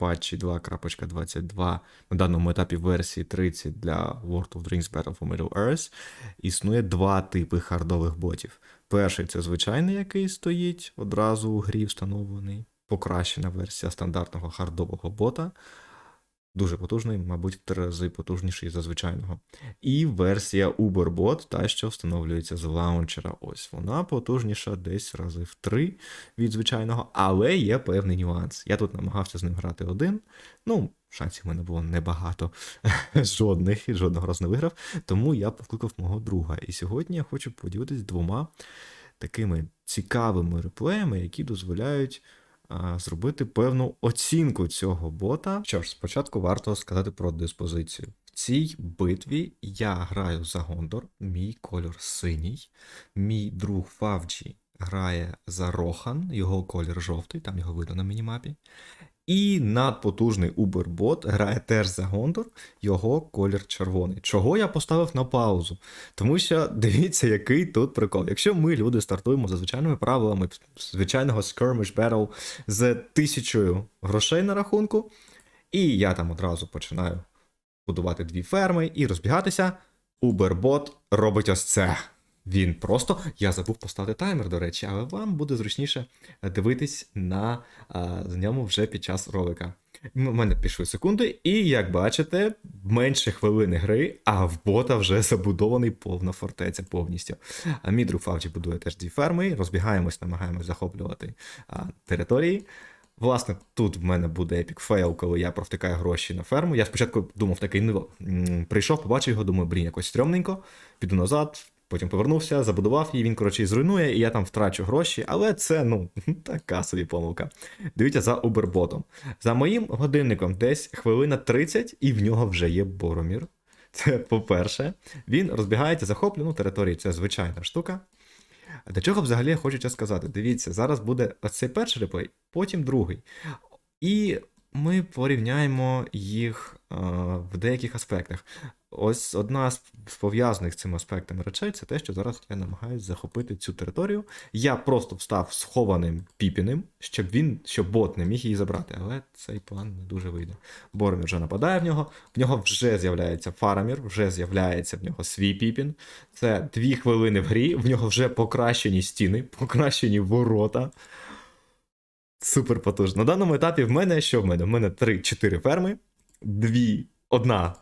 патчі 2.22 на даному етапі версії 30 для World of Drinks Battle for Middle Earth існує два типи хардових ботів. Перший це звичайний, який стоїть одразу у грі встановлений. Покращена версія стандартного хардового бота. Дуже потужний, мабуть, три рази потужніший за звичайного. І версія UberBot, та, що встановлюється з лаунчера. Ось вона потужніша десь рази в три від звичайного, але є певний нюанс. Я тут намагався з ним грати один. Ну, шансів в мене було небагато, жодних, і жодного разу не виграв. Тому я покликав мого друга. І сьогодні я хочу поділитися двома такими цікавими реплеями, які дозволяють зробити певну оцінку цього бота. Що ж, спочатку варто сказати про диспозицію. В цій битві я граю за Гондор, мій кольор синій, мій друг Фавджі грає за Рохан, його колір жовтий, там його видно на мінімапі. І надпотужний Uberbot грає теж за Гондор, його колір червоний. Чого я поставив на паузу? Тому що дивіться, який тут прикол. Якщо ми, люди, стартуємо за звичайними правилами звичайного skirmish battle з тисячою грошей на рахунку, і я там одразу починаю будувати дві ферми і розбігатися, Uberbot робить ось це. Він просто. Я забув поставити таймер, до речі, але вам буде зручніше дивитись на а, ньому вже під час ролика. У мене пішли секунди, і як бачите, менше хвилини гри, а в бота вже забудований повна фортеця повністю. Друг Фавджі будує теж дві ферми, розбігаємось, намагаємось захоплювати а, території. Власне, тут в мене буде епік фейл, коли я провтикаю гроші на ферму. Я спочатку думав такий, ну, прийшов, побачив його, думаю, блін, якось стрьомненько, піду назад, потім повернувся, забудував її, він, коротше, зруйнує, і я там втрачу гроші, але це, ну, така собі помилка. Дивіться за Uberботом. За моїм годинником десь хвилина 30, і в нього вже є Боромір. Це по-перше, він розбігається, захоплює, ну, території це звичайна штука. До чого взагалі я хочу сказати? Дивіться, зараз буде оцей перший реплей, потім другий. І ми порівняємо їх е, в деяких аспектах. Ось одна з пов'язаних з цим аспектами речей це те, що зараз я намагаюся захопити цю територію. Я просто встав схованим піпіним, щоб він, щоб бот не міг її забрати, але цей план не дуже вийде. Боромір вже нападає в нього, в нього вже з'являється фарамір, вже з'являється в нього свій піпін. Це дві хвилини в грі, в нього вже покращені стіни, покращені ворота. Супер потужно. На даному етапі в мене що в мене? В мене 3-4 ферми, дві, одна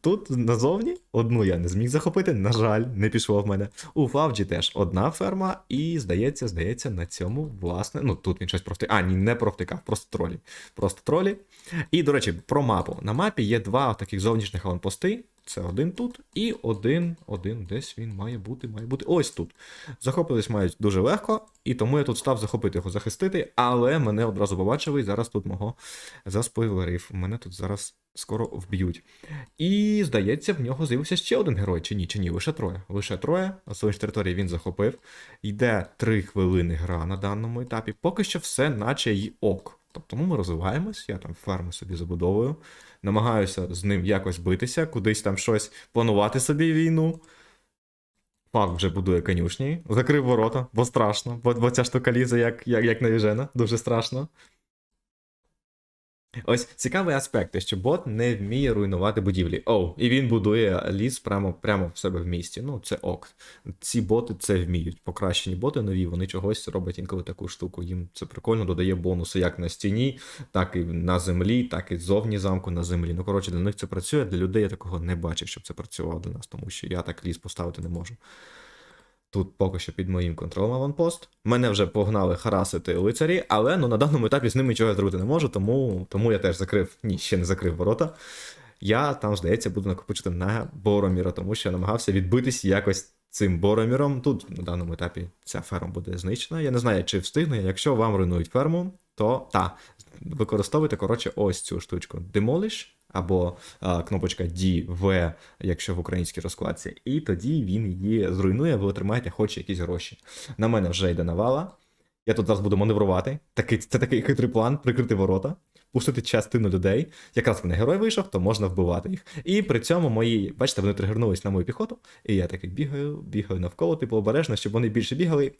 тут назовні, одну я не зміг захопити, на жаль, не пішло в мене. У Фавджі теж одна ферма, і здається, здається, на цьому, власне, ну тут він щось провтикав. А, ні, не провтикав, просто тролі. Просто тролі. І, до речі, про мапу. На мапі є два таких зовнішніх аванпости. Це один тут і один, один, десь він має бути, має бути. Ось тут. Захопились мають дуже легко, і тому я тут став захопити його, захистити, але мене одразу побачили, і зараз тут мого заспойлерив. Мене тут зараз скоро вб'ють. І, здається, в нього з'явився ще один герой, чи ні, чи ні, лише троє. Лише троє. На своїй території він захопив. Йде три хвилини гра на даному етапі. Поки що все, наче й ок. Тобто ми розвиваємось, я там ферми собі забудовую, намагаюся з ним якось битися, кудись там щось планувати собі війну. Пак вже будує конюшні, закрив ворота, бо страшно, бо, бо ця штука лізе як, як, як навіжена, дуже страшно. Ось цікавий аспект, що бот не вміє руйнувати будівлі. Оу, і він будує ліс прямо прямо в себе в місті. Ну, це ок. Ці боти це вміють. Покращені боти нові, вони чогось роблять інколи таку штуку. Їм це прикольно додає бонуси як на стіні, так і на землі, так і зовні замку на землі. Ну, коротше, для них це працює. Для людей я такого не бачив, щоб це працювало для нас, тому що я так ліс поставити не можу. Тут поки що під моїм контролем аванпост. Мене вже погнали харасити лицарі, але ну, на даному етапі з ними нічого зробити не можу, тому тому я теж закрив, ні, ще не закрив ворота. Я там, здається, буду накопичити на Бороміра, тому що я намагався відбитись якось цим Бороміром. Тут на даному етапі ця ферма буде знищена. Я не знаю, чи встигну. Якщо вам руйнують ферму, то та, використовуйте, коротше, ось цю штучку. Demolish або а, кнопочка D, V, якщо в українській розкладці, і тоді він її зруйнує, ви отримаєте хоч якісь гроші. На мене вже йде навала. Я тут зараз буду маневрувати. Такий, це такий хитрий план, прикрити ворота, пустити частину людей. Якраз мене герой вийшов, то можна вбивати їх. І при цьому мої, бачите, вони тригернулись на мою піхоту. І я такий бігаю, бігаю навколо, типу обережно, щоб вони більше бігали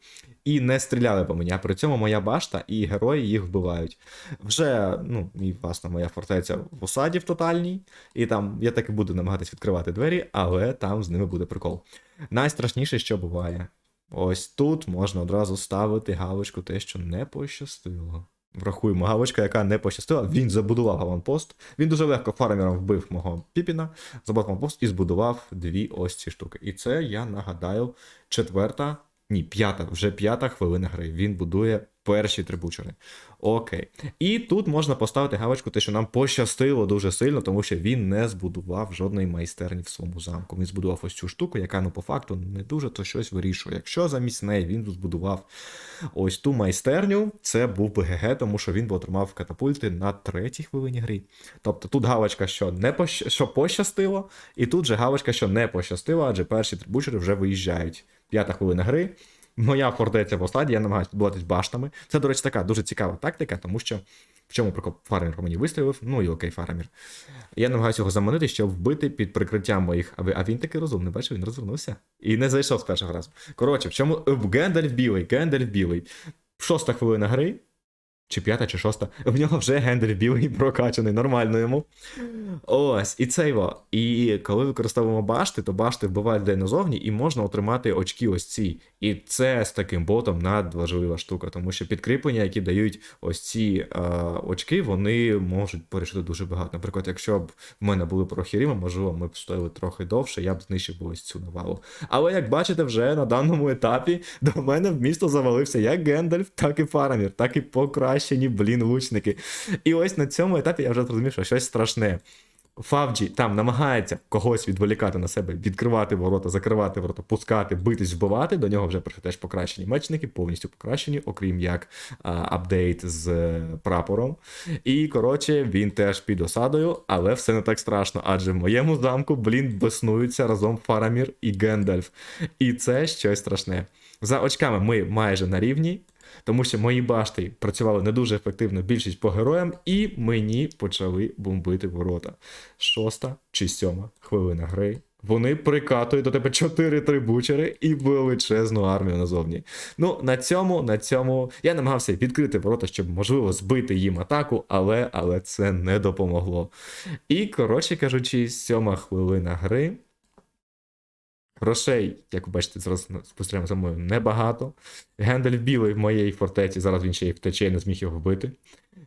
і не стріляли по мені. А при цьому моя башта і герої їх вбивають. Вже, ну, і власне, моя фортеця в осаді в тотальній. І там я так і буду намагатись відкривати двері, але там з ними буде прикол. Найстрашніше, що буває. Ось тут можна одразу ставити галочку те, що не пощастило. Врахуємо, гавочка, яка не пощастила, він забудував аванпост. Він дуже легко фармером вбив мого Піпіна, забрав аванпост і збудував дві ось ці штуки. І це, я нагадаю, четверта, ні, п'ята, вже п'ята хвилина гри. Він будує перші трибучери. Окей. І тут можна поставити галочку, те, що нам пощастило дуже сильно, тому що він не збудував жодної майстерні в своєму замку. Він збудував ось цю штуку, яка ну по факту не дуже то щось вирішує. Якщо замість неї він збудував ось ту майстерню, це був би ГГ, тому що він би отримав катапульти на третій хвилині гри. Тобто тут галочка, що не пощ... що пощастило, і тут же галочка, що не пощастило, адже перші трибучери вже виїжджають. П'ята хвилина гри. Моя фортеця в осаді, я намагаюся відбуватись баштами. Це, до речі, така дуже цікава тактика, тому що в чому фармер по мені вистрілив, ну і окей, фармір. Я намагаюся його заманити, щоб вбити під прикриттям моїх. А, ви- а він такий розумний, бачив, він розвернувся. І не зайшов з першого разу. Коротше, в чому Гендальф білий, Гендальф білий. Шоста хвилина гри. Чи п'ята, чи шоста. В нього вже Гендальф білий прокачаний, нормально йому. Ось, і це його. І коли використовуємо башти, то башти вбивають людей назовні, і можна отримати очки ось ці. І це з таким ботом надважлива штука, тому що підкріплення, які дають ось ці е, очки, вони можуть порішити дуже багато. Наприклад, якщо б в мене були прохіріми, можливо, ми б стояли трохи довше, я б знищив ось цю навалу. Але як бачите, вже на даному етапі до мене в місто завалився як Гендальф, так і Фарамір, так і покращені, блін, лучники. І ось на цьому етапі я вже зрозумів, що щось страшне. Фавджі там намагається когось відволікати на себе, відкривати ворота, закривати ворота, пускати, битись, вбивати. До нього вже теж покращені мечники, повністю покращені, окрім як а, апдейт з е, прапором. І коротше, він теж під осадою, але все не так страшно, адже в моєму замку, блін, беснуються разом Фарамір і Гендальф. І це щось страшне. За очками ми майже на рівні. Тому що мої башти працювали не дуже ефективно більшість по героям, і мені почали бомбити ворота. Шоста чи сьома хвилина гри. Вони прикатують до тебе 4 трибучери і величезну армію назовні. Ну, на цьому, на цьому я намагався відкрити ворота, щоб можливо збити їм атаку, але, але це не допомогло. І, коротше кажучи, сьома хвилина гри. Грошей, як ви бачите, зараз спостерігаємо за мною небагато. Гендель білий в моїй фортеці, зараз він ще й втече, не зміг його вбити.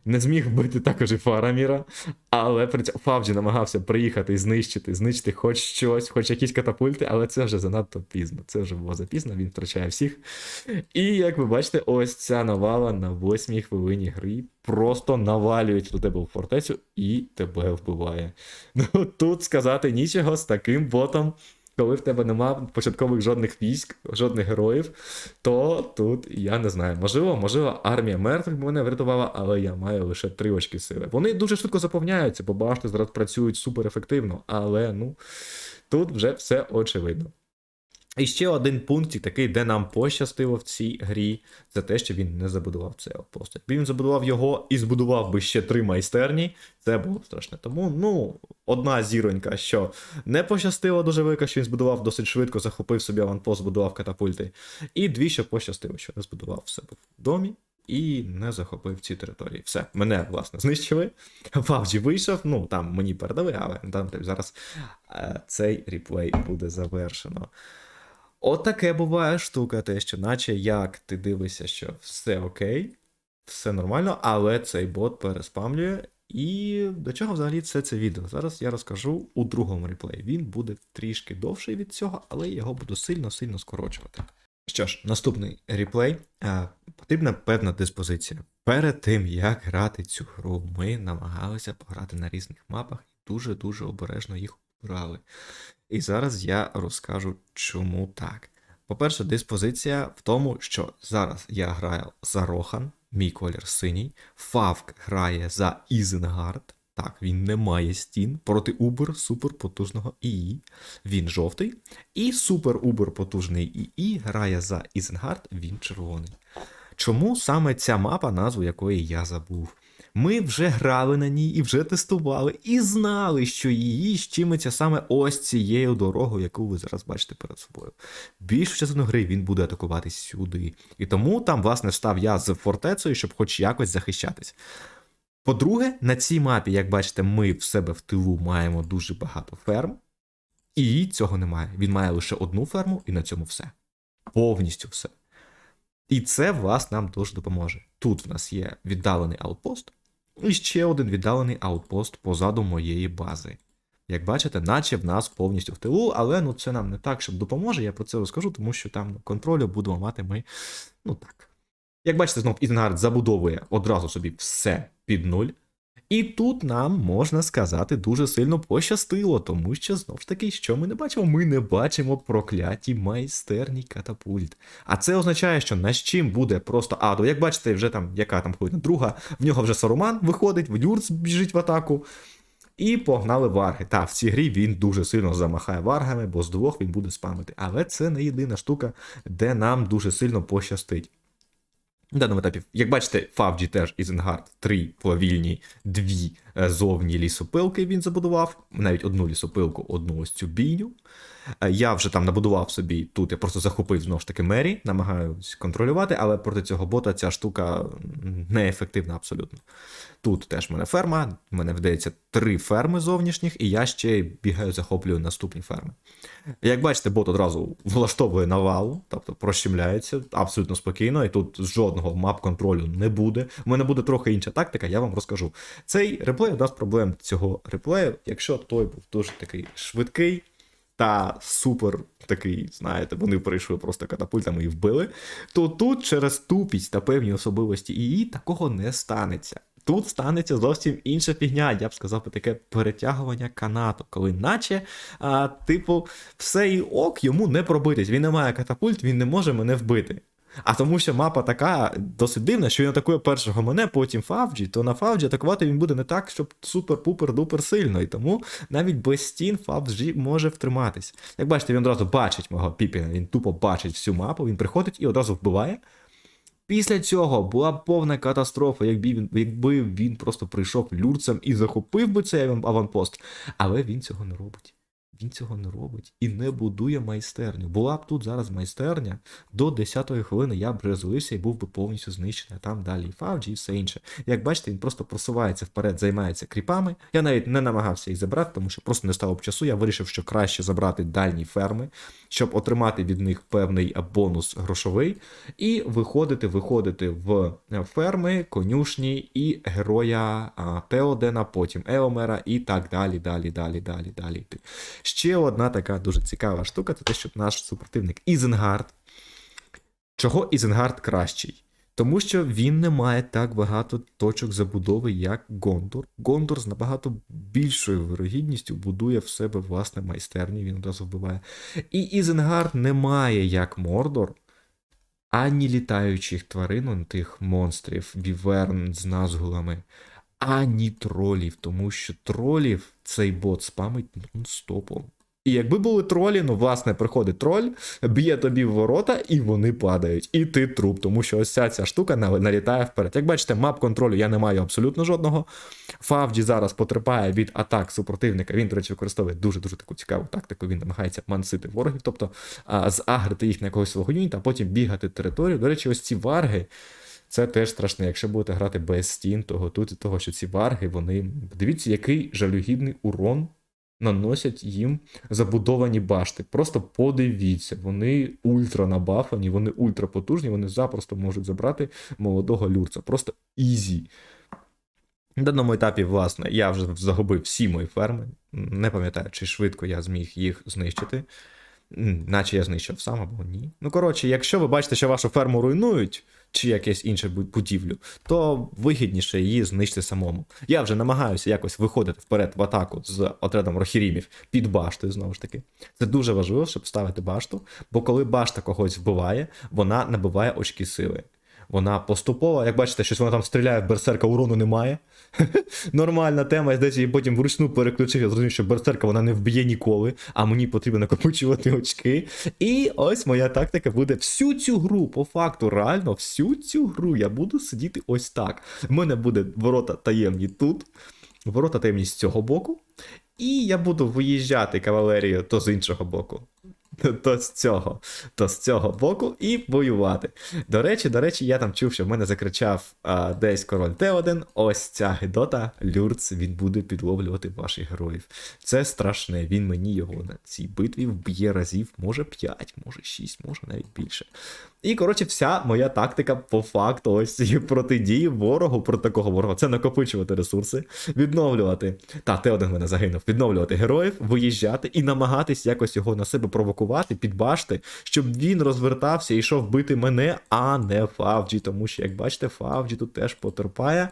Не зміг вбити також і Фараміра, але при цьому Фавджі намагався приїхати і знищити, знищити хоч щось, хоч якісь катапульти, але це вже занадто пізно. Це вже було запізно, він втрачає всіх. І як ви бачите, ось ця навала на восьмій хвилині гри просто навалюють до тебе в фортецю і тебе вбиває. Ну тут сказати нічого з таким ботом коли в тебе нема початкових жодних військ, жодних героїв, то тут я не знаю. Можливо, можливо, армія мертвих мене врятувала, але я маю лише три очки сили. Вони дуже швидко заповняються, бо башти зараз працюють суперефективно, але ну тут вже все очевидно. І ще один пункт, такий, де нам пощастило в цій грі, це те, що він не забудував цей аванпост. Якби він забудував його і збудував би ще три майстерні, це було б страшне. Тому, ну, одна зіронька, що не пощастило дуже велика, що він збудував досить швидко, захопив собі аванпост, збудував катапульти. І дві, що пощастило, що не збудував себе в домі. І не захопив ці території. Все, мене, власне, знищили. Фавджі вийшов, ну там мені передали, але там зараз е, цей реплей буде завершено. От буває штука, те, що наче як ти дивишся, що все окей, все нормально, але цей бот переспамлює. І до чого взагалі це це відео? Зараз я розкажу у другому реплеї. Він буде трішки довший від цього, але його буду сильно-сильно скорочувати. Що ж, наступний реплей. Потрібна певна диспозиція. Перед тим, як грати цю гру, ми намагалися пограти на різних мапах і дуже-дуже обережно їх обирали. І зараз я розкажу, чому так. По-перше, диспозиція в тому, що зараз я граю за Рохан, мій колір синій, Фавк грає за Ізенгард. Так, він не має стін проти Убер суперпотужного ІІ. Він жовтий. І супер-убер потужний ІІ грає за Ізенгард, він червоний. Чому саме ця мапа, назву якої я забув? Ми вже грали на ній і вже тестували, і знали, що її щимиться саме ось цією дорогою, яку ви зараз бачите перед собою. Більшу частину гри він буде атакувати сюди. І тому там, власне, став я з фортецею, щоб хоч якось захищатись. По-друге, на цій мапі, як бачите, ми в себе в тилу маємо дуже багато ферм, і цього немає. Він має лише одну ферму, і на цьому все. Повністю все. І це, власне, нам дуже допоможе. Тут в нас є віддалений аутпост, і ще один віддалений аутпост позаду моєї бази. Як бачите, наче в нас повністю в тилу, але ну це нам не так, щоб допоможе. Я про це розкажу, тому що там контролю будемо мати ми. Ну так. Як бачите, знов Ізенгард забудовує одразу собі все під нуль. І тут нам можна сказати дуже сильно пощастило, тому що знову ж таки, що ми не бачимо? Ми не бачимо прокляті майстерні катапульт. А це означає, що на чим буде просто Адо. Як бачите, вже там яка там хвилина друга, в нього вже Саруман виходить, в Юрц біжить в атаку. І погнали варги. Та, в цій грі він дуже сильно замахає варгами, бо з двох він буде спамити. Але це не єдина штука, де нам дуже сильно пощастить. На даному етапі, як бачите, Фавджі теж Ізенгард, три плавільні, дві е, зовні лісопилки він забудував, навіть одну лісопилку, одну ось цю бійню. Е, Я вже там набудував собі тут, я просто захопив знову ж таки мері, намагаюсь контролювати, але проти цього бота ця штука неефективна абсолютно. Тут теж в мене ферма, в мене вдається три ферми зовнішніх, і я ще бігаю, захоплюю наступні ферми. Як бачите, бот одразу влаштовує навалу, тобто прощемляється абсолютно спокійно, і тут жодного мап-контролю не буде. У мене буде трохи інша тактика, я вам розкажу. Цей реплей дасть проблем цього реплею, якщо той був дуже такий швидкий та супер такий, знаєте, вони прийшли просто катапультами і вбили, то тут через тупість та певні особливості її такого не станеться. Тут станеться зовсім інша фігня, я б сказав таке перетягування канату, коли наче, а, типу, все і ок, йому не пробитись. Він не має катапульт, він не може мене вбити. А тому що мапа така досить дивна, що він атакує першого мене, потім Фавджі, то на Фавджі атакувати він буде не так, щоб супер-пупер-дупер сильно. І тому навіть без стін Фавджі може втриматись. Як бачите, він одразу бачить мого Піпіна, він тупо бачить всю мапу, він приходить і одразу вбиває. Після цього була повна катастрофа, якби він, якби він просто прийшов люрцем і захопив би цей аванпост. Але він цього не робить. Він цього не робить і не будує майстерню. Була б тут зараз майстерня, до 10-ї хвилини я б розвалився і був би повністю знищений. А там далі і Фавджі, і все інше. Як бачите, він просто просувається вперед, займається кріпами. Я навіть не намагався їх забрати, тому що просто не стало б часу. Я вирішив, що краще забрати дальні ферми, щоб отримати від них певний бонус грошовий, і виходити, виходити в ферми, конюшні і героя Теодена, потім Еомера і так далі, далі, далі, далі, далі. Ще одна така дуже цікава штука це те, що наш супротивник Ізенгард. Чого Ізенгард кращий? Тому що він не має так багато точок забудови, як Гондор. Гондор з набагато більшою вирогідністю будує в себе власне майстерні, він одразу вбиває. І Ізенгард не має, як Мордор, ані літаючих тварин, тих монстрів, віверн з назгулами, ані тролів, тому що тролів цей бот спамить нон-стопом. І якби були тролі, ну власне приходить троль, б'є тобі в ворота, і вони падають. І ти труп, тому що ось ця, ця штука налітає вперед. Як бачите, мап контролю я не маю абсолютно жодного. Фавджі зараз потерпає від атак супротивника. Він, до речі, використовує дуже-дуже таку цікаву тактику. Він намагається мансити ворогів, тобто а, загрити їх на якогось свого юніта, а потім бігати територію. До речі, ось ці варги. Це теж страшне. Якщо будете грати без стін, то готуйте того, що ці варги, вони. Дивіться, який жалюгідний урон наносять їм забудовані башти. Просто подивіться, вони ультра набафані, вони ультра потужні, вони запросто можуть забрати молодого люрца. Просто ізі. На даному етапі, власне, я вже загубив всі мої ферми. Не пам'ятаю, чи швидко я зміг їх знищити. Наче я знищив сам або ні. Ну, коротше, якщо ви бачите, що вашу ферму руйнують, чи якесь інше будівлю, то вигідніше її знищити самому. Я вже намагаюся якось виходити вперед в атаку з отрядом рохірімів під баштою, знову ж таки. Це дуже важливо, щоб ставити башту, бо коли башта когось вбиває, вона набиває очки сили. Вона поступова, як бачите, щось вона там стріляє, в берсерка урону немає. Нормальна тема, я десь її потім вручну переключив, я зрозумів, що берсерка вона не вб'є ніколи, а мені потрібно накопичувати очки. І ось моя тактика буде всю цю гру, по факту, реально, всю цю гру я буду сидіти ось так. У мене буде ворота таємні тут, ворота таємні з цього боку. І я буду виїжджати кавалерію то з іншого боку. То з цього, то з цього боку і воювати. До речі, до речі, я там чув, що в мене закричав а, десь король Т1. Ось ця гидота, Люрц, він буде підловлювати ваших героїв. Це страшне. Він мені його на цій битві вб'є разів, може 5, може 6, може навіть більше. І, коротше, вся моя тактика по факту ось протидії ворогу проти такого ворога. Це накопичувати ресурси, відновлювати. Та, Т1 в мене загинув, відновлювати героїв, виїжджати і намагатись якось його на себе провокувати, підбашти, щоб він розвертався і йшов бити мене, а не Фавджі. Тому що, як бачите, Фавджі тут теж потерпає.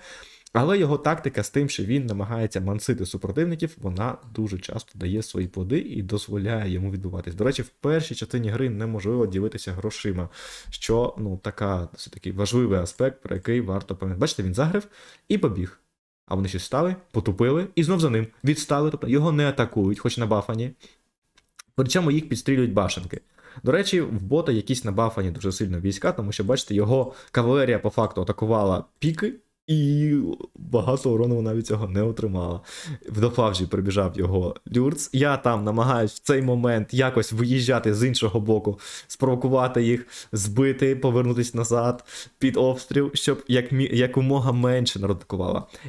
Але його тактика з тим, що він намагається мансити супротивників, вона дуже часто дає свої плоди і дозволяє йому відбуватись. До речі, в першій частині гри неможливо ділитися грошима, що ну така це такий важливий аспект, про який варто пам'ятати. Бачите, він загрив і побіг. А вони щось стали, потупили і знов за ним відстали, тобто його не атакують, хоч на бафані. Причому їх підстрілюють башенки. До речі, в бота якісь набафані дуже сильно війська, тому що, бачите, його кавалерія по факту атакувала піки, і багато урону вона від цього не отримала. В дофавжі прибіжав його люрц. Я там намагаюсь в цей момент якось виїжджати з іншого боку, спровокувати їх, збити, повернутись назад під обстріл, щоб як, якомога менше народ.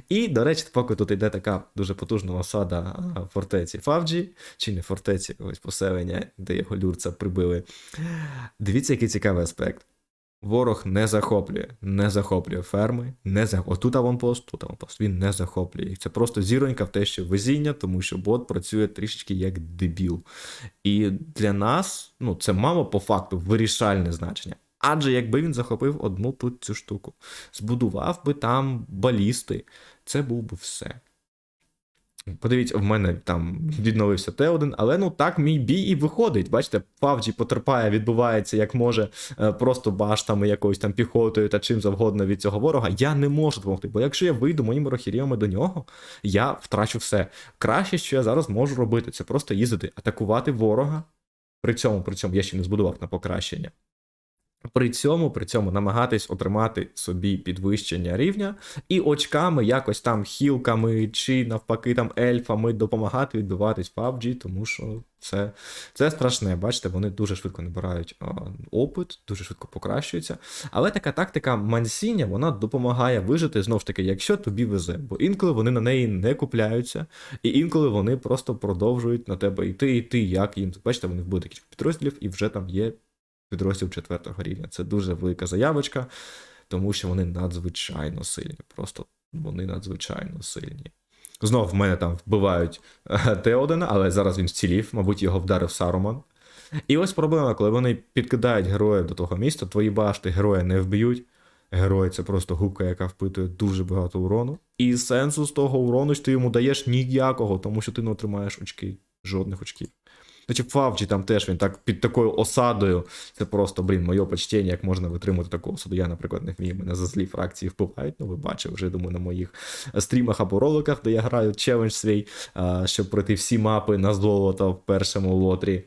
І, до речі, поки тут йде така дуже потужна осада фортеці Фавджі, чи не фортеці, ось поселення, де його люрца прибили. Дивіться, який цікавий аспект. Ворог не захоплює, не захоплює ферми, не за... Отут аванпост, тут аванпост. Він не захоплює. Це просто зіронька в те, що везіння, тому що бот працює трішечки як дебіл. І для нас, ну, це мало по факту вирішальне значення. Адже якби він захопив одну тут цю штуку, збудував би там балісти, це був би все. Подивіться, в мене там відновився Т1, але ну так мій бій і виходить. Бачите, Фавджі потерпає, відбувається як може, е, просто баштами, якоюсь там піхотою та чим завгодно від цього ворога. Я не можу допомогти, бо якщо я вийду моїми рохіріями до нього, я втрачу все. Краще, що я зараз можу робити, це просто їздити, атакувати ворога. При цьому, при цьому я ще не збудував на покращення. При цьому, при цьому намагатись отримати собі підвищення рівня і очками, якось там хілками чи навпаки там ельфами допомагати відбиватись PUBG, тому що це, це страшне. Бачите, вони дуже швидко набирають опит, дуже швидко покращуються. Але така тактика мансіння вона допомагає вижити знову ж таки, якщо тобі везе, бо інколи вони на неї не купляються, і інколи вони просто продовжують на тебе йти, йти, як їм. Бачите, вони вбили таких підрозділів, і вже там є підрозділ четвертого рівня. Це дуже велика заявочка, тому що вони надзвичайно сильні. Просто вони надзвичайно сильні. Знов в мене там вбивають е, Т1, але зараз він вцілів, мабуть, його вдарив Саруман. І ось проблема, коли вони підкидають героїв до того міста, твої башти героя не вб'ють. Герой це просто губка, яка впитує дуже багато урону. І сенсу з того урону що ти йому даєш ніякого, тому що ти не отримаєш очки, жодних очків. Значить, Фавчі там теж він так під такою осадою. Це просто, блін, моє почтення, як можна витримати таку осаду. Я, наприклад, не вмію. Мене за злі фракції впливають. Ну, ви бачили вже, думаю, на моїх стрімах або роликах, де я граю челендж свій, щоб пройти всі мапи на золото в першому лотрі.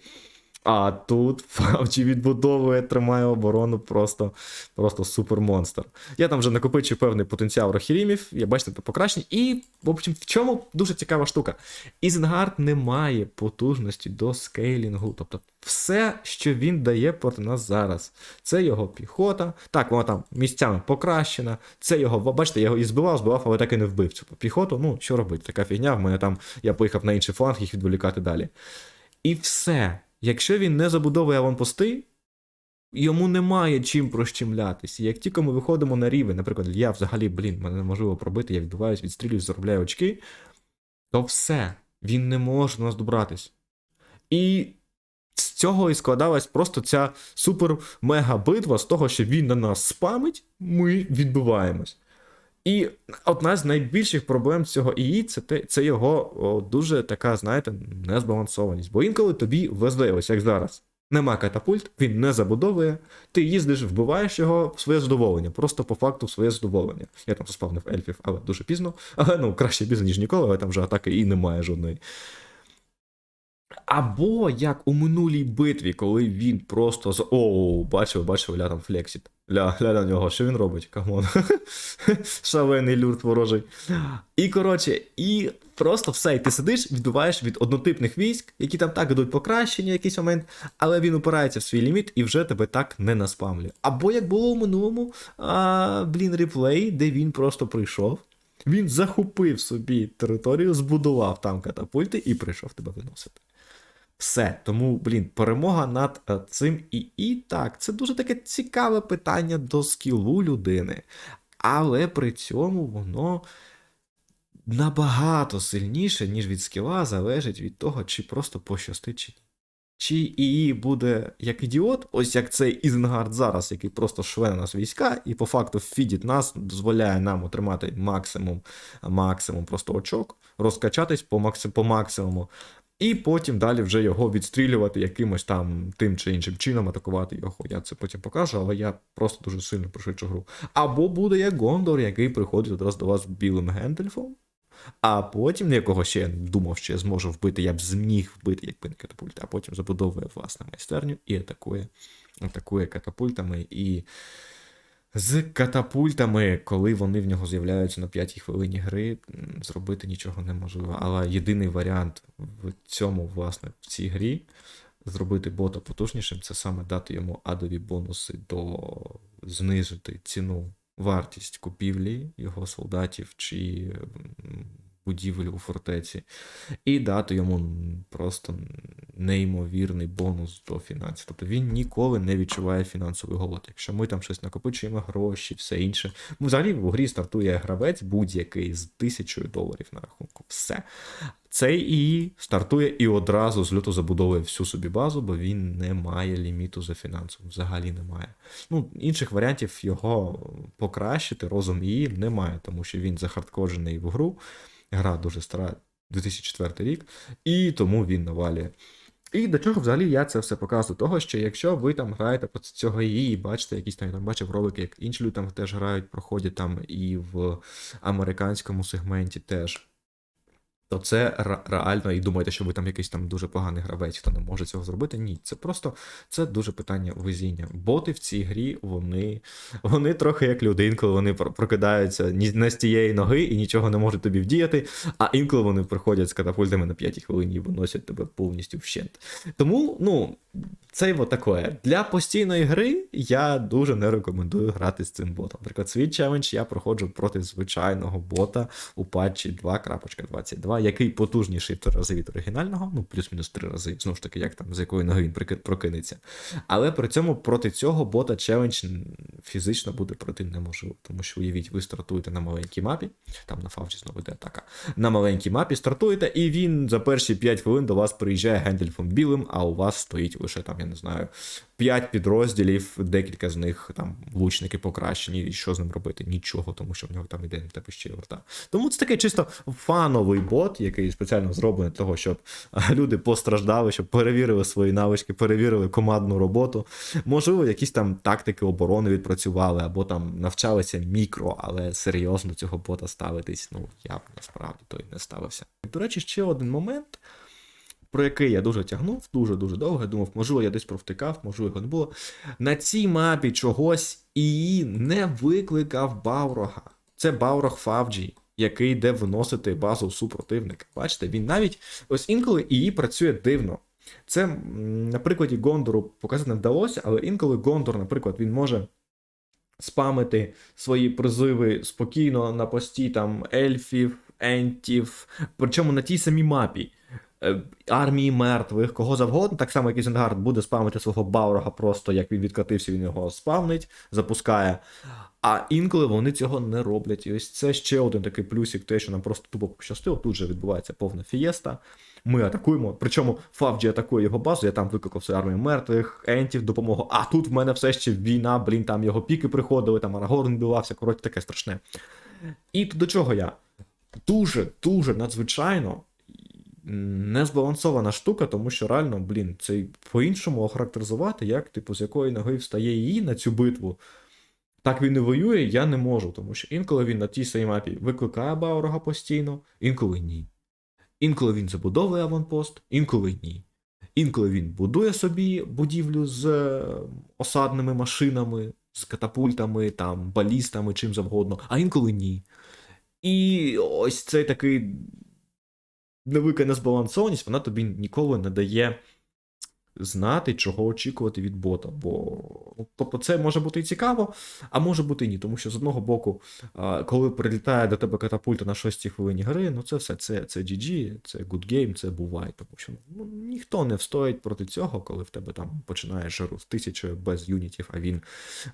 А тут Фавчі відбудовує, тримає оборону просто, просто супермонстр. Я там вже накопичив певний потенціал рохірімів, я бачите, то покращення. І, в общем, в чому дуже цікава штука. Ізенгард не має потужності до скейлінгу. Тобто, все, що він дає проти нас зараз, це його піхота. Так, вона там місцями покращена. Це його, бачите, я його і збивав, збивав, але так і не вбив цю піхоту. Ну, що робити? Така фігня. В мене там я поїхав на інший фланг їх відволікати далі. І все. Якщо він не забудовує аванпости, йому немає чим прощемлятися. Як тільки ми виходимо на рівень, наприклад, я взагалі, блін, мене неможливо пробити, я відбиваюсь, відстрілююсь, заробляю очки, то все, він не може до нас добратись. І з цього і складалась просто ця супер-мега битва з того, що він на нас спамить, ми відбиваємось. І одна з найбільших проблем цього ІІ це те, це його о, дуже така, знаєте, незбалансованість. Бо інколи тобі везе, ось як зараз. Нема катапульт, він не забудовує. Ти їздиш, вбиваєш його в своє задоволення. Просто по факту в своє задоволення. Я там заспавнив ельфів, але дуже пізно. Але ну краще пізно, ніж ніколи, але там вже атаки і немає жодної. Або як у минулій битві, коли він просто з. Оу, бачив, бачив, ля там флексіт. Ля, ля на нього, що він робить? Камон. Шалений люрт ворожий. І коротше, і просто все, і ти сидиш, відбуваєш від однотипних військ, які там так ідуть покращення якийсь момент, але він упирається в свій ліміт і вже тебе так не наспамлює. Або як було у минулому, а, блін, реплей, де він просто прийшов. Він захопив собі територію, збудував там катапульти і прийшов тебе виносити. Все. Тому, блін, перемога над е, цим і так, це дуже таке цікаве питання до скілу людини. Але при цьому воно набагато сильніше, ніж від скіла, залежить від того, чи просто пощастить чи ні. Чи ІІ буде як ідіот, ось як цей Ізенгард зараз, який просто шве на нас війська, і по факту фідить нас, дозволяє нам отримати максимум, максимум просто очок, розкачатись по, макси, по максимуму, і потім далі вже його відстрілювати якимось там тим чи іншим чином, атакувати його. Я це потім покажу, але я просто дуже сильно прошичу гру. Або буде як Гондор, який приходить одразу до вас з білим Гендельфом. А потім, якого ще думав, що я зможу вбити, я б зміг вбити якби не катапульт, а потім забудовує власне майстерню і атакує, атакує катапультами. І з катапультами, коли вони в нього з'являються на п'ятій хвилині гри, зробити нічого неможливо. Але єдиний варіант в цьому, власне, в цій грі зробити бота потужнішим, це саме дати йому адові бонуси до знизити ціну, вартість купівлі його солдатів чи будівель у фортеці, і дати йому просто неймовірний бонус до фінансів. Тобто він ніколи не відчуває фінансовий голод. Якщо ми там щось накопичуємо гроші, все інше. Ну, взагалі в грі стартує гравець будь-який з тисячою доларів на рахунку. Все. Цей ІІ стартує і одразу з люто забудовує всю собі базу, бо він не має ліміту за фінансом. Взагалі немає. Ну, інших варіантів його покращити розум ІІ немає, тому що він захардкоджений в гру. Гра дуже стара, 2004 рік, і тому він навалює. І до чого взагалі я це все показую? Того, що якщо ви там граєте по цього і бачите, якісь там я там бачив ролики, як інші люди там теж грають, проходять там і в американському сегменті теж. То це реально, і думаєте, що ви там якийсь там дуже поганий гравець, хто не може цього зробити. Ні, це просто це дуже питання везіння. Боти в цій грі, вони, вони трохи як люди, інколи вони прокидаються не з тієї ноги і нічого не можуть тобі вдіяти, а інколи вони приходять з катапультами на п'ятій хвилині і виносять тебе повністю вщент. Тому, ну, це його таке. Для постійної гри я дуже не рекомендую грати з цим ботом. Наприклад, свій челендж я проходжу проти звичайного бота у патчі 2.22, який потужніший в три рази від оригінального, ну плюс-мінус три рази, знову ж таки, як там з якої ноги він прокинеться. Але при цьому проти цього бота челендж фізично буде пройти неможливо. Тому що уявіть, ви стартуєте на маленькій мапі, там на фавчі знову йде атака. На маленькій мапі стартуєте, і він за перші 5 хвилин до вас приїжджає гендельфом білим, а у вас стоїть лише там, я не знаю, 5 підрозділів, декілька з них там лучники покращені, і що з ним робити? Нічого, тому що в нього там іде на тебе ще й варта. Тому це такий чисто фановий бот, який спеціально зроблений для того, щоб люди постраждали, щоб перевірили свої навички, перевірили командну роботу. Можливо, якісь там тактики оборони відпрацювали, або там навчалися мікро, але серйозно цього бота ставитись. Ну, я б насправді то й не ставився. До речі, ще один момент про який я дуже тягнув, дуже-дуже довго. Думав, можливо, я десь провтикав, можливо, його не було. На цій мапі чогось і не викликав Баурога. Це Баурог Фавджі, який йде виносити базу супротивника. Бачите, він навіть ось інколи ІІ працює дивно. Це м, на прикладі Гондору показати не вдалося, але інколи Гондор, наприклад, він може спамити свої призиви спокійно на пості там ельфів, ентів, причому на тій самій мапі. Е, Армії мертвих, кого завгодно, так само як і Зенгард буде спавнити свого Баурога, просто як він відкатився, він його спавнить, запускає. А інколи вони цього не роблять. І ось це ще один такий плюсик, те, що нам просто тупо пощастило. Тут же відбувається повна фієста. Ми атакуємо. Причому Фавджі атакує його базу, я там викликав свою армію мертвих, ентів, допомогу. А тут в мене все ще війна, блін, там його піки приходили, там Арагорн бивався, коротше, таке страшне. І до чого я? Дуже, дуже надзвичайно незбалансована штука, тому що реально, блін, це по-іншому охарактеризувати, як, типу, з якої ноги встає її на цю битву. Так він і воює, я не можу, тому що інколи він на тій самій мапі викликає Баурога постійно, інколи ні. Інколи він забудовує аванпост, інколи ні. Інколи він будує собі будівлю з е, осадними машинами, з катапультами, там, балістами, чим завгодно, а інколи ні. І ось цей такий невелика незбалансованість, вона тобі ніколи не дає знати, чого очікувати від бота. Бо ну, тобто це може бути і цікаво, а може бути і ні. Тому що з одного боку, коли прилітає до тебе катапульта на шостій хвилині гри, ну це все, це, це GG, це good game, це буває. Тому що ну, ніхто не встоїть проти цього, коли в тебе там починає жару з тисячою без юнітів, а він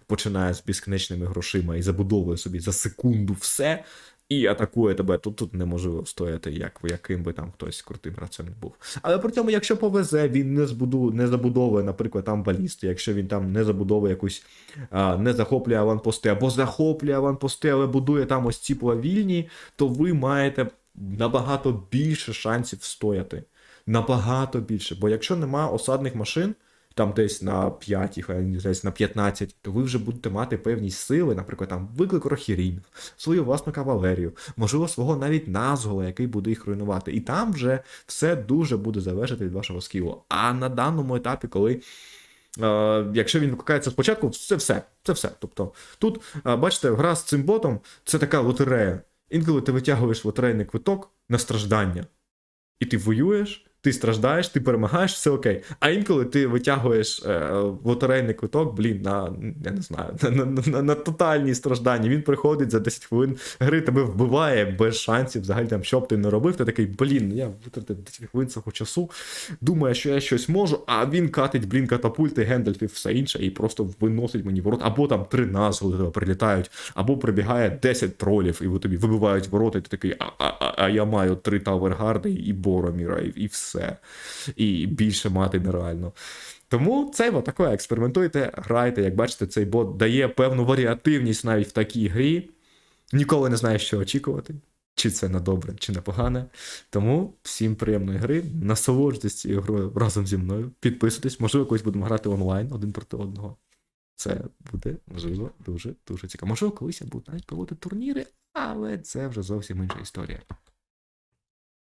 починає з безкінечними грошима і забудовує собі за секунду все. І атакує тебе, тут тут неможливо стояти, як, яким би там хтось крутим гравцем не був. Але при цьому, якщо повезе, він не збуду, не забудовує, наприклад, там балісти, якщо він там не забудовує якусь, а, не захоплює аванпости, або захоплює аванпости, але будує там ось ці плавільні, то ви маєте набагато більше шансів стояти. Набагато більше. Бо якщо нема осадних машин, там десь на 5, десь на 15, то ви вже будете мати певні сили, наприклад, там виклик рохірів, свою власну кавалерію, можливо, свого навіть назгола, який буде їх руйнувати. І там вже все дуже буде залежати від вашого скілу. А на даному етапі, коли. Е, якщо він викликається спочатку, це все. Це все. Тобто тут, е, бачите, гра з цим ботом це така лотерея. Інколи ти витягуєш лотерейний квиток на страждання, і ти воюєш, ти страждаєш, ти перемагаєш, все окей. А інколи ти витягуєш е, лотерейний квиток, блін, на я не знаю, на, на, на, на тотальні страждання. Він приходить за 10 хвилин гри, тебе вбиває без шансів. Взагалі там, що б ти не робив, ти такий, блін, я витратив 10 хвилин свого часу, думаю, що я щось можу, а він катить, блін, катапульти, Гендальф і все інше, і просто виносить мені ворот, або там три назви тебе прилітають, або прибігає 10 тролів, і тобі вибивають ворота, і ти такий, а, а, а, а я маю три Тавергарди і Бороміра, і, і все. І більше мати нереально. Тому це от таке, експериментуйте, грайте, як бачите, цей бот дає певну варіативність навіть в такій грі. Ніколи не знаєш, що очікувати, чи це на добре, чи на погане. Тому всім приємної гри, насолоджуйтесь цією грою разом зі мною. Підписуйтесь, можливо, колись будемо грати онлайн один проти одного. Це буде, можливо, дуже дуже цікаво. Можливо, колись я буду навіть проводити турніри, але це вже зовсім інша історія.